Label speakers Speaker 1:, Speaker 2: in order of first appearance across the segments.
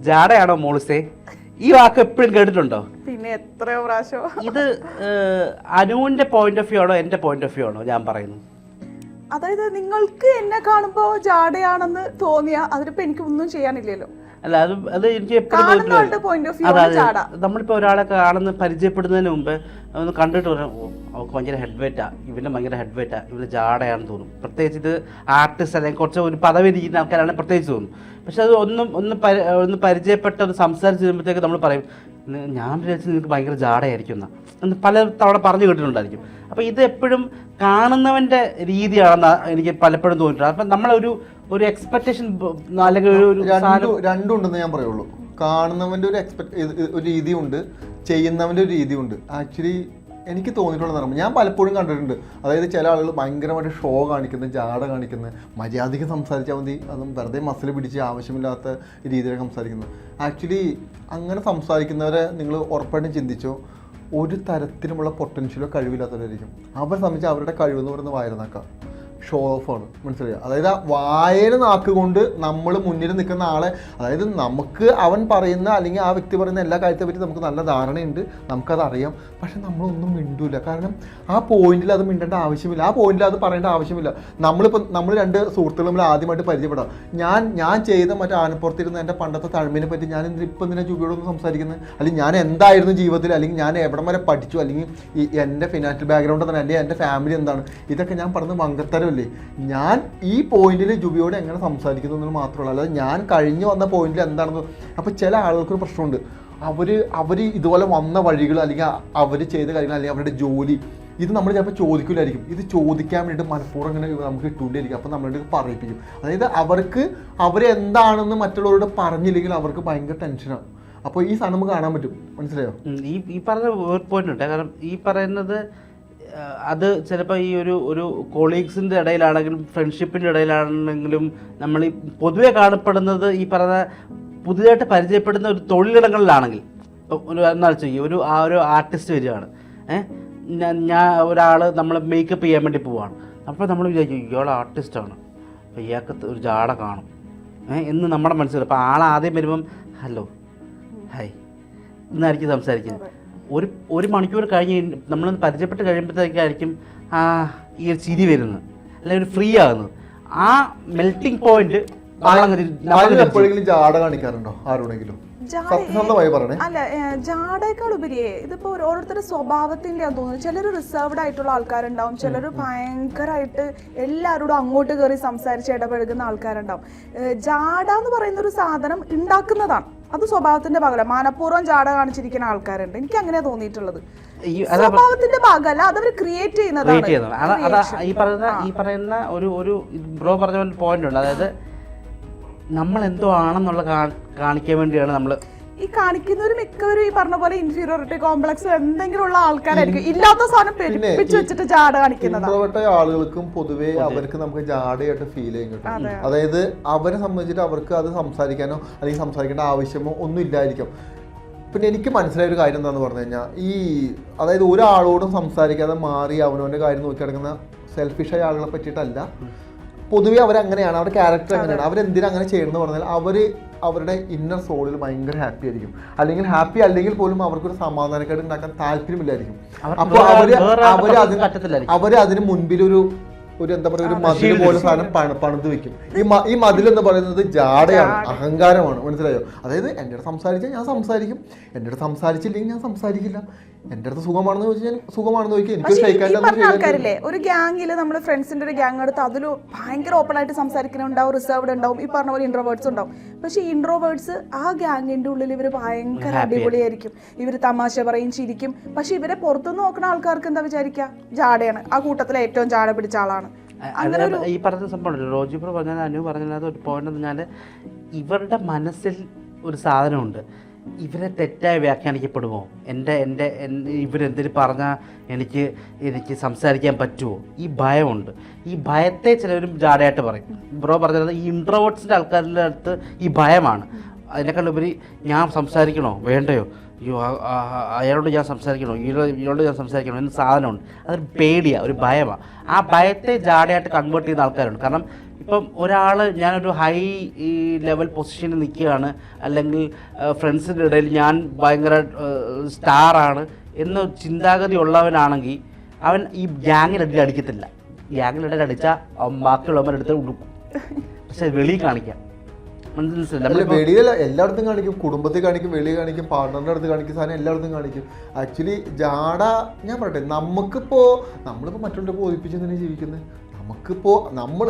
Speaker 1: ജാടയാണോ മോളിസേ? ഈ വാക്ക് എപ്പോഴും കേട്ടിട്ടുണ്ടോ?
Speaker 2: പിന്നെ എത്രയോ പ്രാവശ്യം.
Speaker 1: ഇത് അനുവിന്റെ പോയിന്റ് ഓഫ് വ്യൂ ആണോ എന്റെ പോയിന്റ് ഓഫ് വ്യൂ ആണോ? ഞാൻ പറയുന്നത്
Speaker 2: അതായത് നിങ്ങൾക്ക് എന്നെ കാണുമ്പോ ജാടയാണെന്ന് തോന്നിയ അതിനിപ്പോ എനിക്ക് ഒന്നും ചെയ്യാനില്ലല്ലോ.
Speaker 1: അല്ല അത് അത് എനിക്ക് എപ്പോഴും അതായത് നമ്മളിപ്പോൾ ഒരാളെ കാണുന്ന പരിചയപ്പെടുന്നതിന് മുമ്പ് ഒന്ന് കണ്ടിട്ട് പറയാം ഓ അവർക്ക് ഭയങ്കര ഹെഡ് വെയിറ്റാ ഇവന്റെ ഭയങ്കര ഹെഡ് വെയിറ്റാ ഇവന് ജാടയാണെന്ന് തോന്നും. പ്രത്യേകിച്ച് ഇത് ആർട്ടിസ്റ്റ് അല്ലെങ്കിൽ കുറച്ച് ഒരു പദവി ഇരിക്കുന്ന ആൾക്കാരാണ് പ്രത്യേകിച്ച് തോന്നും. പക്ഷെ അത് ഒന്നും ഒന്ന് ഒന്ന് പരിചയപ്പെട്ട ഒന്ന് സംസാരിച്ച് വരുമ്പോഴത്തേക്ക് നമ്മൾ പറയും "നി- ഞാൻ വിചാരിച്ചു നിങ്ങൾക്ക് ഭയങ്കര ജാടയായിരിക്കും എന്നാ. എന്ന് പല തവണ പറഞ്ഞു കേട്ടിട്ടുണ്ടായിരിക്കും. അപ്പോൾ ഇത് എപ്പോഴും കാണുന്നവന്റെ രീതിയാണെന്ന് എനിക്ക് പലപ്പോഴും തോന്നിയിട്ടുണ്ട്. അപ്പം നമ്മളൊരു ഒരു എക്സ്പെക്റ്റേഷൻ അല്ലെങ്കിൽ ഒരു രണ്ടുണ്ടെന്ന്
Speaker 3: രണ്ടും രണ്ടും ഉണ്ടെന്ന് ഞാൻ പറയുള്ളൂ. കാണുന്നവന്റെ ഒരു എക്സ്പെക്ട് ഒരു രീതിയുണ്ട് ചെയ്യുന്നവന്റെ ഒരു രീതിയുണ്ട്. ആക്ച്വലി എനിക്ക് തോന്നിയിട്ടുള്ള നിറം ഞാൻ പലപ്പോഴും കണ്ടിട്ടുണ്ട്. അതായത് ചില ആളുകൾ ഭയങ്കരമായിട്ട് ഷോ കാണിക്കുന്നത് ജാട കാണിക്കുന്നത് മര്യാദയ്ക്ക് സംസാരിച്ചാൽ മതി അതും വെറുതെ മസിൽ പിടിച്ച് ആവശ്യമില്ലാത്ത രീതിയിൽ സംസാരിക്കുന്നത് ആക്ച്വലി അങ്ങനെ സംസാരിക്കുന്നവരെ നിങ്ങൾ ഉറപ്പായിട്ടും ചിന്തിച്ചോ? ഒരു തരത്തിലുമുള്ള പൊട്ടൻഷ്യലോ കഴിവില്ലാത്തവരായിരിക്കും. അവരെ സംബന്ധിച്ച് അവരുടെ കഴിവെന്ന് പറയുന്നത് വായനക്കാക്കാം ഷോ ഓഫ് ആണ്. മനസ്സിലായി? അതായത് ആ വായന നാക്കുകൊണ്ട് നമ്മൾ മുന്നിൽ നിൽക്കുന്ന ആളെ അതായത് നമുക്ക് അവൻ പറയുന്ന അല്ലെങ്കിൽ ആ വ്യക്തി പറയുന്ന എല്ലാ കാര്യത്തെ പറ്റി നമുക്ക് നല്ല ധാരണയുണ്ട്. നമുക്കതറിയാം പക്ഷെ നമ്മളൊന്നും മിണ്ടൂല. കാരണം ആ പോയിന്റിൽ അത് മിണ്ടേണ്ട ആവശ്യമില്ല. ആ പോയിന്റിൽ അത് പറയേണ്ട ആവശ്യമില്ല. നമ്മളിപ്പോൾ നമ്മൾ രണ്ട് സുഹൃത്തുക്കൾ നമ്മൾ ആദ്യമായിട്ട് പരിചയപ്പെടാം. ഞാൻ ഞാൻ ചെയ്ത മറ്റേ ആനപ്പുറത്തിരുന്ന എന്റെ പണ്ടത്തെ തഴമ്പിനെ പറ്റി ഞാൻ ഇപ്പം ഇതിനെ ചുബിയോടൊന്നും സംസാരിക്കുന്നത്. അല്ലെങ്കിൽ ഞാൻ എന്തായിരുന്നു ജീവിതത്തിൽ? അല്ലെങ്കിൽ ഞാൻ എവിടം വരെ പഠിച്ചു? അല്ലെങ്കിൽ ഈ എന്റെ ഫിനാൻഷ്യൽ ബാക്ക്ഗ്രൗണ്ട് എന്താണ് അല്ലെങ്കിൽ എന്റെ ഫാമിലി എന്താണ്? ഇതൊക്കെ ഞാൻ പറഞ്ഞ മങ്കത്തരമല്ലേ ഞാൻ ഈ പോയിന്റിൽ ജുബിയോട് എങ്ങനെ സംസാരിക്കുന്നു എന്ന് മാത്രമല്ല അല്ലാതെ ഞാൻ കഴിഞ്ഞു വന്ന പോയിന്റിൽ എന്താണെന്ന് അപ്പോൾ ചില ആളുകൾക്കൊരു പ്രശ്നമുണ്ട്. അവർ അവർ ഇതുപോലെ വന്ന വഴികൾ അല്ലെങ്കിൽ അവർ ചെയ്ത കാര്യങ്ങൾ അല്ലെങ്കിൽ അവരുടെ ജോലി ഇത് നമ്മൾ ചിലപ്പോൾ ചോദിക്കില്ലായിരിക്കും ഇത് ചോദിക്കാൻ വേണ്ടിയിട്ട് മനഃപൂർവം ഇങ്ങനെ നമുക്ക് കിട്ടൂലായിരിക്കും അപ്പോൾ നമ്മളോട് പറയിപ്പിക്കും. അതായത് അവർക്ക് അവരെന്താണെന്ന് മറ്റുള്ളവരോട് പറഞ്ഞില്ലെങ്കിൽ അവർക്ക് ഭയങ്കര ടെൻഷനാണ് അപ്പോൾ ഈ സാധനം നമുക്ക് കാണാൻ പറ്റും. മനസ്സിലായോ?
Speaker 1: ഈ ഈ പറഞ്ഞ പോയിന്റ് ഉണ്ട്. കാരണം ഈ പറയുന്നത് അത് ചിലപ്പോൾ ഈ ഒരു ഒരു കൊളീഗ്സിന്റെ ഇടയിലാണെങ്കിലും ഫ്രണ്ട്ഷിപ്പിന്റെ ഇടയിലാണെങ്കിലും നമ്മൾ ഈ പൊതുവെ കാണപ്പെടുന്നത് ഈ പറഞ്ഞ പുതിയതായിട്ട് പരിചയപ്പെടുന്ന ഒരു തൊഴിലിടങ്ങളിലാണെങ്കിൽ. ഒരു എന്നാൽ ചെയ്യും ഒരു ആ ഒരു ആർട്ടിസ്റ്റ് വരികയാണ്. ഏഹ് ഞാൻ ഒരാൾ നമ്മൾ മേക്കപ്പ് ചെയ്യാൻ വേണ്ടി പോവാണ്. അപ്പോൾ നമ്മൾ വിചാരിക്കും ഇയാൾ ആർട്ടിസ്റ്റാണ് അപ്പോൾ ഇയാൾക്ക് ഒരു ജാട കാണും. ഏഹ് എന്ന് നമ്മുടെ മനസ്സിൽ അപ്പോൾ ആളാദ്യം വരുമ്പം ഹലോ ഹായ് എന്നായിരിക്കും സംസാരിക്കുന്നത്. ഒരു ഒരു മണിക്കൂർ കഴിഞ്ഞ് നമ്മൾ പരിചയപ്പെട്ട് കഴിയുമ്പോഴത്തേക്കായിരിക്കും ആ ഈ ഒരു ചിരി വരുന്നത്. അല്ലെങ്കിൽ ഒരു ഫ്രീ ആകുന്നത്. ആ മെൽറ്റിംഗ് പോയിന്റ്
Speaker 3: അതിൽ എപ്പോഴെങ്കിലും ജാട കാണിക്കാറുണ്ടോ? ആരോടെങ്കിലും?
Speaker 2: ജാട-
Speaker 3: സത്യസന്ധമായി പറയണേ.
Speaker 2: അല്ല ജാടേക്കാൾ ഉപരിയെ ഇതിപ്പോ ഓരോ- ഓരോരുത്തരുടെ സ്വഭാവത്തിന്റെ ആണെന്ന് തോന്നുന്നു. ചിലർ റിസർവ്ഡ് ആയിട്ടുള്ള ആൾക്കാരുണ്ടാവും. ചിലർ ഭയങ്കരമായിട്ട് എല്ലാവരോടും അങ്ങോട്ട് കയറി സംസാരിച്ച് ഇടപഴകുന്ന ആൾക്കാരുണ്ടാവും. ജാട എന്ന് പറയുന്ന ഒരു സാധനം ഉണ്ടാക്കുന്നതാണ്. അത് സ്വഭാവത്തിന്റെ ഭാഗമല്ല. മനഃപൂർവം ചാട കാണിച്ചിരിക്കുന്ന ആൾക്കാരുണ്ട്. എനിക്ക് അങ്ങനെ തോന്നിയിട്ടുള്ളത് സ്വഭാവത്തിന്റെ ഭാഗമല്ല അത് അവർ
Speaker 1: ക്രിയേറ്റ്
Speaker 2: ചെയ്യുന്നതാണ്.
Speaker 1: ഈ പറയുന്ന ഈ പറയുന്ന ഒരു ഒരു ബ്രോ പറഞ്ഞ പോയിന്റ് ഉണ്ട്. അതായത് നമ്മൾ എന്തോ ആണെന്നുള്ള കാണിക്കാൻ വേണ്ടിയാണ് നമ്മൾ
Speaker 2: ഈ കാണിക്കുന്നവർ മിക്കവരും ഈ പറഞ്ഞ പോലെ ഇൻഫീരിയോറിറ്റി കോംപ്ലക്സ് എന്തെങ്കിലും ഉള്ള ആൾക്കാരായിരിക്കും. ഇല്ലാത്ത സാധനം പെരുപ്പിച്ച് വെച്ചിട്ട് ജാട
Speaker 3: കാണിക്കുന്നത്. ആളുകൾക്കും പൊതുവെ അവർക്ക് നമുക്ക് ജാടയായിട്ട് ഫീൽ ചെയ്യും കേട്ടോ. അതായത് അവരെ സംബന്ധിച്ചിട്ട് അവർക്ക് അത് സംസാരിക്കാനോ അല്ലെങ്കിൽ സംസാരിക്കേണ്ട ആവശ്യമോ ഒന്നും ഇല്ലായിരിക്കും. പിന്നെ എനിക്ക് മനസ്സിലായ ഒരു കാര്യം എന്താണെന്ന് പറഞ്ഞു കഴിഞ്ഞാൽ ഈ അതായത് ഒരാളോടും സംസാരിക്കാതെ മാറി അവനവന്റെ കാര്യം നോക്കി കിടക്കുന്ന സെൽഫിഷായ ആളുകളെ പറ്റിയിട്ടല്ല. പൊതുവെ അവരങ്ങനെയാണ്. അവരുടെ ക്യാരക്ടർ അങ്ങനെയാണ്. അവരെന്തിനാ അങ്ങനെ ചെയ്യണമെന്ന് പറഞ്ഞാൽ അവർ അവരുടെ ഇന്നർ സോളിൽ ഭയങ്കര ഹാപ്പി ആയിരിക്കും. അല്ലെങ്കിൽ ഹാപ്പി അല്ലെങ്കിൽ പോലും അവർക്കൊരു സമാധാനക്കേട് ഉണ്ടാക്കാൻ താല്പര്യമില്ലായിരിക്കും.
Speaker 1: അപ്പൊ
Speaker 3: അപ്പോൾ അവർ
Speaker 1: അവർ
Speaker 3: അതിന്. അവർ അതിന് മുൻപിൽ ഒരു ഒരു എന്താ പറയുക ഒരു മതിൽ പോലെ സാധനം പണിത് വെക്കും. ഈ ഈ മതിൽ എന്ന് പറയുന്നത് ജാടയാണ് അഹങ്കാരമാണ്. മനസ്സിലായോ? അതായത് എന്റെ അടുത്ത് സംസാരിച്ചാൽ ഞാൻ സംസാരിക്കും. എന്റെ അടുത്ത് സംസാരിച്ചില്ലെങ്കിൽ ഞാൻ സംസാരിക്കില്ല. എന്റെ അടുത്ത് സുഖമാണെന്ന് ചോദിച്ചാൽ സുഖമാണെന്ന് ചോദിക്കും എനിക്ക്
Speaker 2: പറഞ്ഞ ആൾക്കാരില്ലേ ഒരു ഗ്യാങ്ങിൽ നമ്മൾ ഫ്രണ്ട്സിന്റെ ഒരു ഗ്യാങ് എടുത്ത് അതിൽ ഭയങ്കര ഓപ്പൺ ആയിട്ട് സംസാരിക്കുന്നുണ്ടാവും റിസർവ്ഡ് ഉണ്ടാവും ഈ പറഞ്ഞ പോലെ ഇൻട്രോവേർട്സ് ഉണ്ടാവും. പക്ഷേ ഈ ഇൻട്രോവേർട്സ് ആ ഗ്യാങ്ങിന്റെ ഉള്ളിൽ ഇവർ ഭയങ്കര അടിപൊളിയായിരിക്കും. ഇവർ തമാശ പറയും ചിരിക്കും. പക്ഷെ ഇവരെ പുറത്തു നോക്കുന്ന ആൾക്കാർക്ക് എന്താ വിചാരിക്കുക? ജാടയാണ്. ആ കൂട്ടത്തിലെ ഏറ്റവും ജാട പിടിച്ച ആളാണ്.
Speaker 1: ഈ പറഞ്ഞ സംഭവം റോജി ബ്രോ പറഞ്ഞാൽ അനു പറഞ്ഞത് ഒരു പോയിന്റ് എന്ന് പറഞ്ഞാൽ ഇവരുടെ മനസ്സിൽ ഒരു സാധനമുണ്ട്. ഇവരെ തെറ്റായി വ്യാഖ്യാനിക്കപ്പെടുമോ? എന്റെ എന്റെ ഇവരെന്തിന് പറഞ്ഞാൽ എനിക്ക് എനിക്ക് സംസാരിക്കാൻ പറ്റുമോ ഈ ഭയമുണ്ട്. ഈ ഭയത്തെ ചിലവരും ജാടയായിട്ട് പറയും. ബ്രോ പറഞ്ഞത് ഈ ഇൻട്രോവേർട്സിന്റെ ആൾക്കാരുടെ അടുത്ത് ഈ ഭയമാണ്. അതിനേക്കാളുപരി ഞാൻ സംസാരിക്കണോ? വേണ്ടയോ? അയ്യോ അയാളോട് ഞാൻ സംസാരിക്കണോ? ഇയാളോട് ഞാൻ സംസാരിക്കണോ? എന്ന സാധനമുണ്ട്. അതൊരു പേടിയാണ് ഒരു ഭയമാണ് ആ ഭയത്തെ ജാടയായിട്ട് കൺവേർട്ട് ചെയ്യുന്ന ആൾക്കാരുണ്ട്. കാരണം ഇപ്പം ഒരാൾ ഞാനൊരു ഹൈ ഈ ലെവൽ പൊസിഷനിൽ നിൽക്കുകയാണ്. അല്ലെങ്കിൽ ഫ്രണ്ട്സിന്റെ ഇടയിൽ ഞാൻ ഭയങ്കര സ്റ്റാറാണ് എന്ന ചിന്താഗതി ഉള്ളവനാണെങ്കിൽ അവൻ ഈ ഗ്യാങ്ങിനിടയിൽ അടിക്കത്തില്ല. ഗ്യാങ്ങിനിടയിൽ അടിച്ചാൽ അവൻ ബാക്കിയുള്ളവരുടെ അടുത്ത് ഉടുക്കും. പക്ഷെ വെളിയിൽ കാണിക്കാം.
Speaker 3: വെളിയിലല്ല എല്ലായിടത്തും കാണിക്കും. കുടുംബത്തിൽ കാണിക്കും വെളിയിൽ കാണിക്കും പാർട്ട്ണറിന്റെ അടുത്ത് കാണിക്കും സാധനം എല്ലായിടത്തും കാണിക്കും. ആക്ച്വലി ജാട ഞാൻ പറയട്ടെ നമുക്കിപ്പോൾ നമ്മളിപ്പോൾ മറ്റുള്ളവരെ ബോധിപ്പിച്ച് തന്നെ ജീവിക്കുന്നത് നമുക്കിപ്പോ നമ്മൾ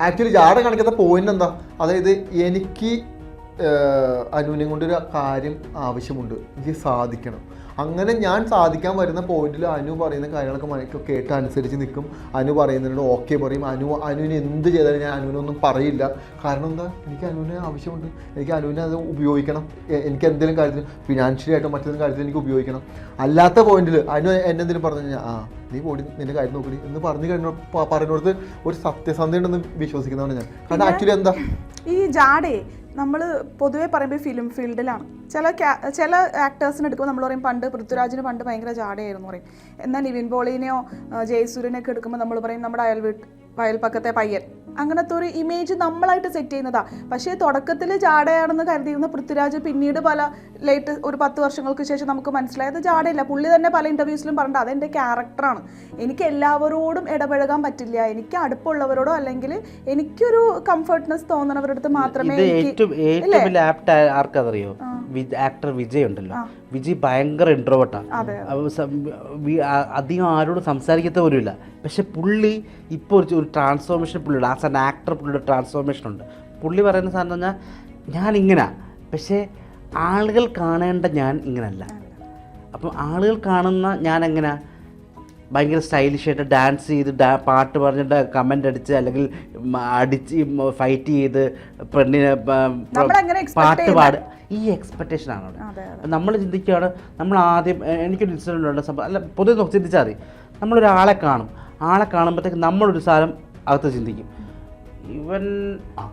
Speaker 3: ആക്ച്വലി ജാട കാണിക്കാത്ത പോയിന്റ് എന്താ? അതായത് എനിക്ക് അനുവിനെ കൊണ്ടൊരു കാര്യം ആവശ്യമുണ്ട്. എനിക്ക് സാധിക്കണം. അങ്ങനെ ഞാൻ സാധിക്കാൻ വരുന്ന പോയിന്റിൽ അനു പറയുന്ന കാര്യങ്ങളൊക്കെ മനസ്സിൽ കേട്ട് അനുസരിച്ച് നിൽക്കും. അനു പറയുന്നതിനോട് ഓക്കെ പറയും. അനു അനുവിന് എന്ത് ചെയ്താലും ഞാൻ അനുവിനൊന്നും പറയില്ല. കാരണം എന്താ? എനിക്ക് അനുവിനെ ആവശ്യമുണ്ട്. എനിക്ക് അനുവിനെ അത് ഉപയോഗിക്കണം. എനിക്ക് എന്തെങ്കിലും കാര്യത്തിൽ ഫിനാൻഷ്യലി ആയിട്ടോ മറ്റേതെങ്കിലും കാര്യത്തിൽ എനിക്ക് ഉപയോഗിക്കണം. അല്ലാത്ത പോയിന്റിൽ അനു എന്നെ എന്തെങ്കിലും പറഞ്ഞു കഴിഞ്ഞാൽ ആ നീ പോടി നിന്റെ കാര്യം നോക്കി എന്ന് പറഞ്ഞു കഴിഞ്ഞ കൊടുത്ത് ഒരു സത്യസന്ധ ഉണ്ടെന്ന് വിശ്വസിക്കുന്നതാണ് ഞാൻ. കാരണം ആക്ച്വലി എന്താ?
Speaker 2: ഈ ജാടേ നമ്മൾ പൊതുവെ പറയുമ്പോൾ ഫിലിം ഫീൽഡിലാണ് ചില ചില ആക്ടേഴ്സിനെ എടുക്കുമ്പോൾ നമ്മൾ പറയും പണ്ട് പൃഥ്വിരാജിന് പണ്ട് ഭയങ്കര ജാടയായിരുന്നു പറയും. എന്നാൽ നിവിൻ പോളിനെയോ ജയസൂര്യനെയൊക്കെ എടുക്കുമ്പോൾ നമ്മൾ പറയും നമ്മുടെ അയൽ വീട്ട് അയൽപ്പക്കത്തെ പയ്യൻ. അങ്ങനത്തെ ഒരു ഇമേജ് നമ്മളായിട്ട് സെറ്റ് ചെയ്യുന്നതാ. പക്ഷേ തുടക്കത്തിൽ ജാടയാണെന്ന് കരുതിയിരുന്ന പൃഥ്വിരാജ് പിന്നീട് പല ലേറ്റ് ഒരു പത്ത് വർഷങ്ങൾക്ക് ശേഷം നമുക്ക് മനസ്സിലായത് ജാടയില്ല പുള്ളി തന്നെ പല ഇന്റർവ്യൂസിലും പറഞ്ഞിട്ട് അതെന്റെ ക്യാരക്ടറാണ് എനിക്ക് എല്ലാവരോടും ഇടപഴകാൻ പറ്റില്ല. എനിക്ക് അടുപ്പുള്ളവരോടോ അല്ലെങ്കിൽ എനിക്കൊരു കംഫർട്ട്നെസ് തോന്നണവരടുത്ത് മാത്രമേ
Speaker 1: ഏറ്റവും ഏറ്റവും ആപ്റ്റ് ആർക്കതറിയോ? ആക്ടർ വിജയ് ഉണ്ടല്ലോ. വിജയ് ഭയങ്കര ഇൻട്രോവേർട്ടാണ് അധികം ആരോടും സംസാരിക്കത്ത പോലുമില്ല. പക്ഷെ പുള്ളി ഇപ്പോൾ ഒരു ട്രാൻസ്ഫോർമേഷൻ പുള്ളിയുടെ ആസ് ആൻ ആക്ടർ പുള്ളിയുടെ ട്രാൻസ്ഫോർമേഷൻ ഉണ്ട്. പുള്ളി പറയുന്ന സാധനം പറഞ്ഞാൽ ഞാൻ ഇങ്ങനെ പക്ഷേ ആളുകൾ കാണേണ്ട ഞാൻ ഇങ്ങനല്ല. അപ്പം ആളുകൾ കാണുന്ന ഞാൻ എങ്ങനെ ഭയങ്കര സ്റ്റൈലിഷ് ആയിട്ട് ഡാൻസ് ചെയ്ത് ഡാ പാട്ട് പറഞ്ഞിട്ട് കമന്റ് അടിച്ച് അല്ലെങ്കിൽ അടിച്ച് ഫൈറ്റ് ചെയ്ത് പെണ്ണിനെ പാട്ട് പാട്. ഈ എക്സ്പെക്റ്റേഷൻ ആണ് അവിടെ. നമ്മൾ ചിന്തിക്കുകയാണ് നമ്മൾ ആദ്യം എനിക്കൊരു ഇൻസിഡന്റ് ഉണ്ട്. സംഭവം അല്ല പൊതുവെ നോക്കി ചിന്തിച്ചാൽ മതി. നമ്മളൊരാളെ കാണും. ആളെ കാണുമ്പോഴത്തേക്ക് നമ്മളൊരു സാധനം അകത്ത് ചിന്തിക്കും. ഇവൻ ആ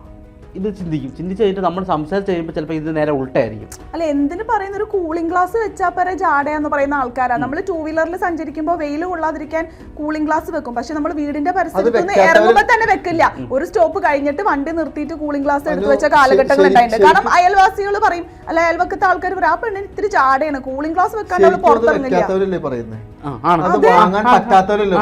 Speaker 1: ഇത് ചിന്തിക്കും. ചിന്തിച്ച് കഴിഞ്ഞിട്ട് നമ്മൾ സംസാരിച്ച് കഴിയുമ്പോൾ ചിലപ്പോൾ ഇത് നേരെ ഉൾട്ടായിരിക്കും.
Speaker 2: അല്ല എന്തിനു പറയുന്ന ഒരു കൂളിംഗ് ഗ്ലാസ് വെച്ചാൽ പര ജാടയെന്ന് പറയുന്ന ആൾക്കാരാണ് നമ്മൾ ടൂ വീലറിൽ സഞ്ചരിക്കുമ്പോൾ വെയിൽ കൊള്ളാതിരിക്കാൻ കൂളിംഗ് ഗ്ലാസ് വെക്കും. പക്ഷെ നമ്മൾ വീടിന്റെ പരിസരത്ത് ഇറങ്ങുമ്പോൾ തന്നെ വെക്കില്ല. ഒരു സ്റ്റോപ്പ് കഴിഞ്ഞിട്ട് വണ്ടി നിർത്തിയിട്ട് കൂളിംഗ് ഗ്ലാസ് എടുത്ത് വെച്ച കാലഘട്ടങ്ങൾ ഉണ്ടായിട്ടുണ്ട്. കാരണം അയൽവാസികൾ പറയും അല്ല അയൽവക്കത്തെ ആൾക്കാർ പറയും ആ പെണ്ണിന് ഇത്തിരി ജാടയാണ്. കൂളിംഗ് ഗ്ലാസ് വെക്കാണ്ട് അവൾ പുറത്തിറങ്ങില്ല.
Speaker 3: അത് വാങ്ങാൻ പറ്റാത്തവരല്ലേ.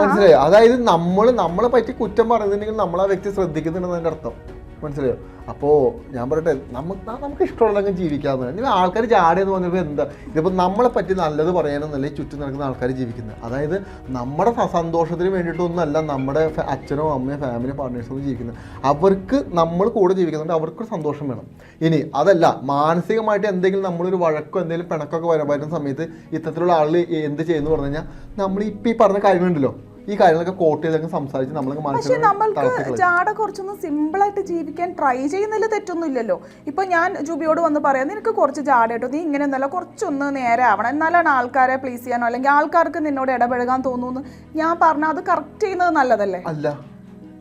Speaker 3: മനസ്സിലായോ? അതായത് നമ്മൾ നമ്മളെ പറ്റി കുറ്റം പറയുന്നുണ്ടെങ്കിൽ നമ്മൾ ആ വ്യക്തി ശ്രദ്ധിക്കുന്നുണ്ടെന്നതിന്റെ അർത്ഥം. മനസ്സിലായോ? അപ്പോൾ ഞാൻ പറയട്ടെ നമുക്ക് നമുക്ക് ഇഷ്ടമുള്ളതെങ്കിൽ ജീവിക്കാവുന്ന ഇനി ആൾക്കാർ ചാടിയെന്ന് പറഞ്ഞപ്പോൾ എന്താ? ഇതിപ്പോൾ നമ്മളെ പറ്റി നല്ലത് പറയാനെന്നല്ല ചുറ്റും നടക്കുന്ന ആൾക്കാർ ജീവിക്കുന്നത്. അതായത് നമ്മുടെ സന്തോഷത്തിന് വേണ്ടിയിട്ടൊന്നുമല്ല നമ്മുടെ അച്ഛനോ അമ്മയോ ഫാമിലി പാർട്ട്നേഴ്സോ ജീവിക്കുന്നത്. അവർക്ക് നമ്മൾ കൂടെ ജീവിക്കുന്നുണ്ട് അവർക്ക് സന്തോഷം വേണം. ഇനി അതല്ല മാനസികമായിട്ട് എന്തെങ്കിലും നമ്മളൊരു വഴക്കോ എന്തെങ്കിലും പിണക്കൊക്കെ വരാൻ പറ്റുന്ന സമയത്ത് ഇത്തരത്തിലുള്ള ആൾ എന്ത് ചെയ്യുന്നു പറഞ്ഞു കഴിഞ്ഞാൽ നമ്മൾ ഇപ്പം ഈ പറഞ്ഞ കാര്യങ്ങളുണ്ടല്ലോ. ഈ കാര്യങ്ങളൊക്കെ കോട്ട് ചെയ്തൊക്കെ സംസാരിച്ച് നമ്മളൊക്കെ
Speaker 2: പക്ഷെ നമ്മൾക്ക് ചാട കുറച്ചൊന്ന് സിമ്പിൾ ആയിട്ട് ജീവിക്കാൻ ട്രൈ ചെയ്യുന്നതിൽ തെറ്റൊന്നും ഇല്ലല്ലോ ഇപ്പൊ ഞാൻ ജൂബിയോട് വന്ന് പറയാം നിനക്ക് കുറച്ച് ജാട കേട്ടോ നീ ഇങ്ങനെ ഒന്നല്ല കുറച്ചൊന്ന് നേരെ ആവണം. എന്നാലാണ് ആൾക്കാരെ പ്ലീസ് ചെയ്യാനോ? അല്ലെങ്കിൽ ആൾക്കാർക്ക് നിന്നോട് ഇടപഴകാൻ തോന്നുന്നു? ഞാൻ പറഞ്ഞ അത് കറക്റ്റ് ചെയ്യുന്നത് നല്ലതല്ലേ?
Speaker 3: അല്ല.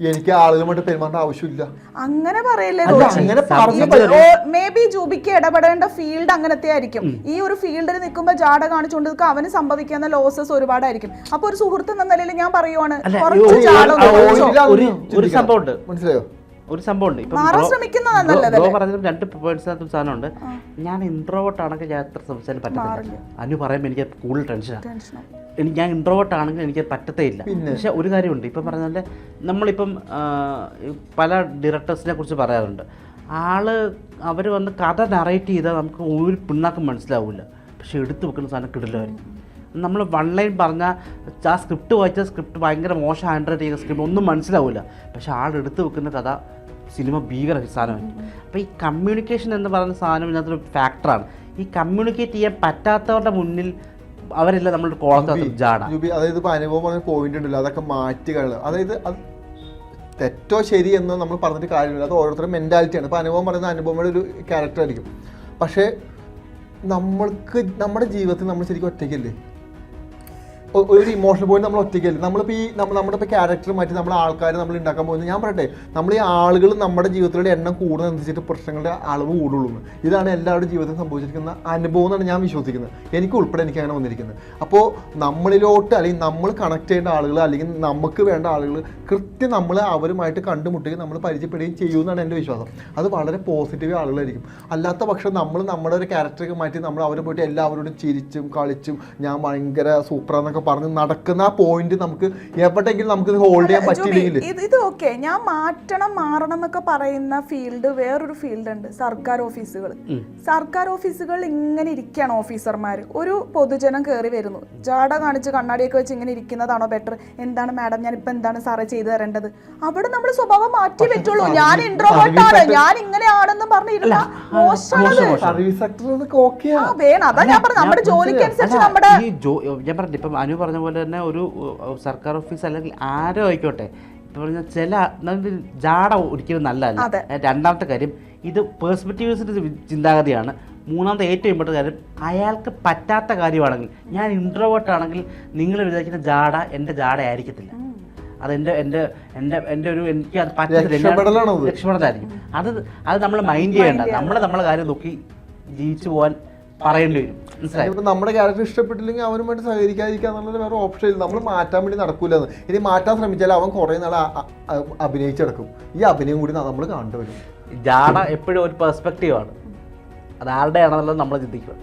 Speaker 3: എനിക്ക് ആളുകളുമായിട്ട് പെരുമാറേണ്ട ആവശ്യമില്ല.
Speaker 2: അങ്ങനെ പറയല്ലേ
Speaker 3: അല്ല, അങ്ങനെ പറഞ്ഞു
Speaker 2: മേ ബി ജൂബിക്ക് ഇടപെടേണ്ട ഫീൽഡ് അങ്ങനത്തെ ആയിരിക്കും. ഈ ഒരു ഫീൽഡിൽ നിൽക്കുമ്പോൾ ജാട കാണിച്ചുകൊണ്ട് നിൽക്കുക അവന് സംഭവിക്കുന്ന ലോസസ് ഒരുപാടായിരിക്കും. അപ്പൊ ഒരു സുഹൃത്ത് എന്ന നിലയിൽ ഞാൻ പറയുവാണ്
Speaker 1: അല്ല,
Speaker 2: കുറച്ച്
Speaker 1: ഈ
Speaker 2: ജാട
Speaker 1: ഒരു-
Speaker 2: ഒന്ന്
Speaker 1: ഒരു-
Speaker 2: കുറച്ചോ.
Speaker 1: ഒരു- ഒരു
Speaker 3: ചിന്തിക്കണം.
Speaker 1: സംഭവമുണ്ട്.
Speaker 3: മനസ്സിലായോ?
Speaker 1: ഒരു സംഭവം
Speaker 2: ഉണ്ട്
Speaker 1: ഇപ്പൊ പറഞ്ഞതും രണ്ട് പോയിന്റ്സിനകത്തും സാധനമുണ്ട്. ഞാൻ ഇൻട്രോവേർട്ട് ആണെങ്കിൽ ഞാൻ എത്ര സംസാരം പറ്റത്തില്ല. അനു പറയുമ്പോൾ എനിക്ക് കൂടുതൽ ടെൻഷനാണ് എനിക്ക് ഞാൻ ഇൻട്രോവേർട്ട് ആണെങ്കിൽ എനിക്ക് പറ്റത്തേ ഇല്ല പക്ഷെ ഒരു കാര്യമുണ്ട്. ഇപ്പം പറഞ്ഞ പോലെ നമ്മളിപ്പം പല ഡയറക്ടേഴ്സിനെ കുറിച്ച് പറയാറുണ്ട്. ആൾ അവർ വന്ന് കഥ നറേറ്റ് ചെയ്താൽ നമുക്ക് ഒരു പിണ്ണാക്കും മനസ്സിലാവില്ല പക്ഷെ എടുത്തു വെക്കുന്ന സാധനം കിടിലായിരിക്കും നമ്മൾ വൺ ലൈൻ പറഞ്ഞാൽ ആ സ്ക്രിപ്റ്റ് വായിച്ച സ്ക്രിപ്റ്റ് ഭയങ്കര മോശം ഹാൻഡ് റൈറ്റ് ചെയ്ത സ്ക്രിപ്റ്റ് ഒന്നും മനസ്സിലാവില്ല പക്ഷെ ആൾ എടുത്തു വെക്കുന്ന കഥ സിനിമ ഭീകര സാധനമായിരിക്കും അപ്പോൾ ഈ കമ്മ്യൂണിക്കേഷൻ എന്ന് പറയുന്ന സാധനം ഇതിനകത്തൊരു ഫാക്ടറാണ് ഈ കമ്മ്യൂണിക്കേറ്റ് ചെയ്യാൻ പറ്റാത്തവരുടെ മുന്നിൽ അവരെല്ലാം നമ്മുടെ കോളത്തിൽ ജാട.
Speaker 3: ജൂബി അതായത് ഇപ്പോൾ അനുഭവം പറഞ്ഞ പോയിന്റ് ഉണ്ടല്ലോ അതൊക്കെ മാറ്റി കളയുക അതായത് അത് തെറ്റോ ശരി എന്ന് നമ്മൾ പറഞ്ഞിട്ട് കാര്യമില്ല. അത് ഓരോരുത്തരുടെ മെന്റാലിറ്റിയാണ് ഇപ്പോൾ അനുഭവം പറയുന്ന അനുഭവങ്ങളുടെ ഒരു ക്യാരക്ടർ ആയിരിക്കും. പക്ഷേ നമ്മൾക്ക് നമ്മുടെ ജീവിതത്തിൽ നമ്മൾ ശരിക്കും ഒറ്റയ്ക്കല്ലേ? ഒരു ഇമോഷണൽ പോയിന്റ് നമ്മൾ ഒറ്റയ്ക്കല്ല. നമ്മളിപ്പോൾ ഈ നമ്മൾ നമ്മുടെ ഇപ്പോൾ ക്യാരക്ടർ മാറ്റി നമ്മൾ ആൾക്കാർ നമ്മൾ ഉണ്ടാക്കാൻ പോകുന്നത്. ഞാൻ പറയട്ടെ നമ്മൾ ഈ ആളുകൾ നമ്മുടെ ജീവിതത്തിലെ എണ്ണം കൂടുന്നതനുസരിച്ചിട്ട് പ്രശ്നങ്ങളുടെ അളവ് കൂടുള്ളൂ. ഇതാണ് എല്ലാവരുടെ ജീവിതത്തിൽ സംഭവിച്ചിരിക്കുന്ന അനുഭവം എന്നാണ് ഞാൻ വിശ്വസിക്കുന്നത്. എനിക്ക് ഉൾപ്പെടെ എനിക്ക് അങ്ങനെ വന്നിരിക്കുന്നത്. അപ്പോൾ നമ്മളിലോട്ട് അല്ലെങ്കിൽ നമ്മൾ കണക്ട് ചെയ്യേണ്ട ആളുകൾ അല്ലെങ്കിൽ നമുക്ക് വേണ്ട ആളുകൾ കൃത്യം നമ്മൾ അവരുമായിട്ട് കണ്ടുമുട്ടുകയും നമ്മൾ പരിചയപ്പെടുകയും ചെയ്യുമെന്നാണ് എന്റെ വിശ്വാസം. അത് വളരെ പോസിറ്റീവ് ആളുകളായിരിക്കും. അല്ലാത്ത പക്ഷം നമ്മൾ നമ്മുടെ ഒരു ക്യാരക്ടറൊക്കെ മാറ്റി നമ്മൾ അവരെ പോയിട്ട് എല്ലാവരോടും ചിരിച്ചും കളിച്ചും ഞാൻ ഭയങ്കര സൂപ്പർ സൂപ്പറാന്നൊക്കെ പറഞ്ഞ് നടക്കുന്ന ആ പോയിന്റ് നമുക്ക് എവിടെയെങ്കിലും നമുക്ക് ഹോൾഡ് ചെയ്യാൻ
Speaker 2: പറ്റില്ല
Speaker 3: പറ്റിയില്ലെങ്കിൽ
Speaker 2: ഇത് ഓക്കെ ഞാൻ മാറ്റണം മാറണം എന്നൊക്കെ പറയുന്ന ഫീൽഡ് വേറൊരു ഫീൽഡ് ഉണ്ട് സർക്കാർ ഓഫീസുകൾ സർക്കാർ ഓഫീസുകൾ ഇങ്ങനെ ഇരിക്കുകയാണ് ഓഫീസർമാർ ഒരു പൊതുജനം കയറി വരുന്നു. ജാട കാണിച്ച് കണ്ണാടിയൊക്കെ വെച്ച് ഇങ്ങനെ ഇരിക്കുന്നതാണോ ബെറ്റർ എന്താണ് മാഡം ഞാൻ ഇപ്പൊ എന്താണ് സാറേ ചെയ്തു തരേണ്ടത്? അവിടെ നമ്മൾ സ്വഭാവം മാറ്റി പറ്റുള്ളൂ. ഞാൻ ഇൻട്രോവേർട്ട് ആണ്. ഞാൻ ഇങ്ങനെയാണെന്നും പറഞ്ഞിരുന്ന മോശമാണ് അതാ ഞാൻ പറഞ്ഞു നമ്മുടെ ജോലിക്ക് അനുസരിച്ച് നമ്മുടെ
Speaker 1: ഞാൻ പറഞ്ഞു ഇപ്പം അനു പറഞ്ഞ പോലെ തന്നെ ഒരു സർക്കാർ ഓഫീസ് അല്ലെങ്കിൽ ആരോ ആയിക്കോട്ടെ. ഇപ്പം പറഞ്ഞാൽ ചില ജാട ഒരിക്കലും നല്ലതല്ല. രണ്ടാമത്തെ കാര്യം ഇത് പേഴ്സ്പെക്റ്റീവ്സിന്റെ ചിന്താഗതിയാണ്. മൂന്നാമത്തെ ഏറ്റവും ഇമ്പോർട്ടന്റ് കാര്യം അയാൾക്ക് പറ്റാത്ത കാര്യമാണെങ്കിൽ ഞാൻ ഇൻട്രോവേർട്ട് ആണെങ്കിൽ നിങ്ങൾ വിചാരിക്കുന്ന ജാട എന്റെ ജാട ആയിരിക്കത്തില്ല. അതെന്റെ എന്റെ എന്റെ എന്റെ ഒരു എനിക്ക് അത് പറ്റത്തില്ല. ഞാൻ- രക്ഷപ്പെടലായിരിക്കും അത് അത് നമ്മൾ മൈൻഡ് ചെയ്യേണ്ട. നമ്മൾ നമ്മളെ കാര്യം നോക്കി ജീവിച്ചു പോകാൻ പറയേണ്ടി വരും.
Speaker 3: നമ്മുടെ ക്യാരക്ടർ ഇഷ്ടപ്പെട്ടില്ലെങ്കിൽ അവനുമായിട്ട് സഹകരിക്കാതിരിക്കുക എന്നുള്ളത് വേറെ ഓപ്ഷൻ ഇല്ല. നമ്മൾ മാറ്റാൻ വേണ്ടി നടക്കൂല ഇനി മാറ്റാൻ ശ്രമിച്ചാൽ അവൻ കുറേ നാൾ അഭിനയിച്ചെടുക്കും. ഈ അഭിനയം കൂടി നമ്മൾ കണ്ടുവരും.
Speaker 1: ജാട എപ്പോഴും ഒരു പെർസ്പെക്റ്റീവാണ് അത് ആരുടെയാണെന്നുള്ളത് നമ്മൾ ചിന്തിക്കുക.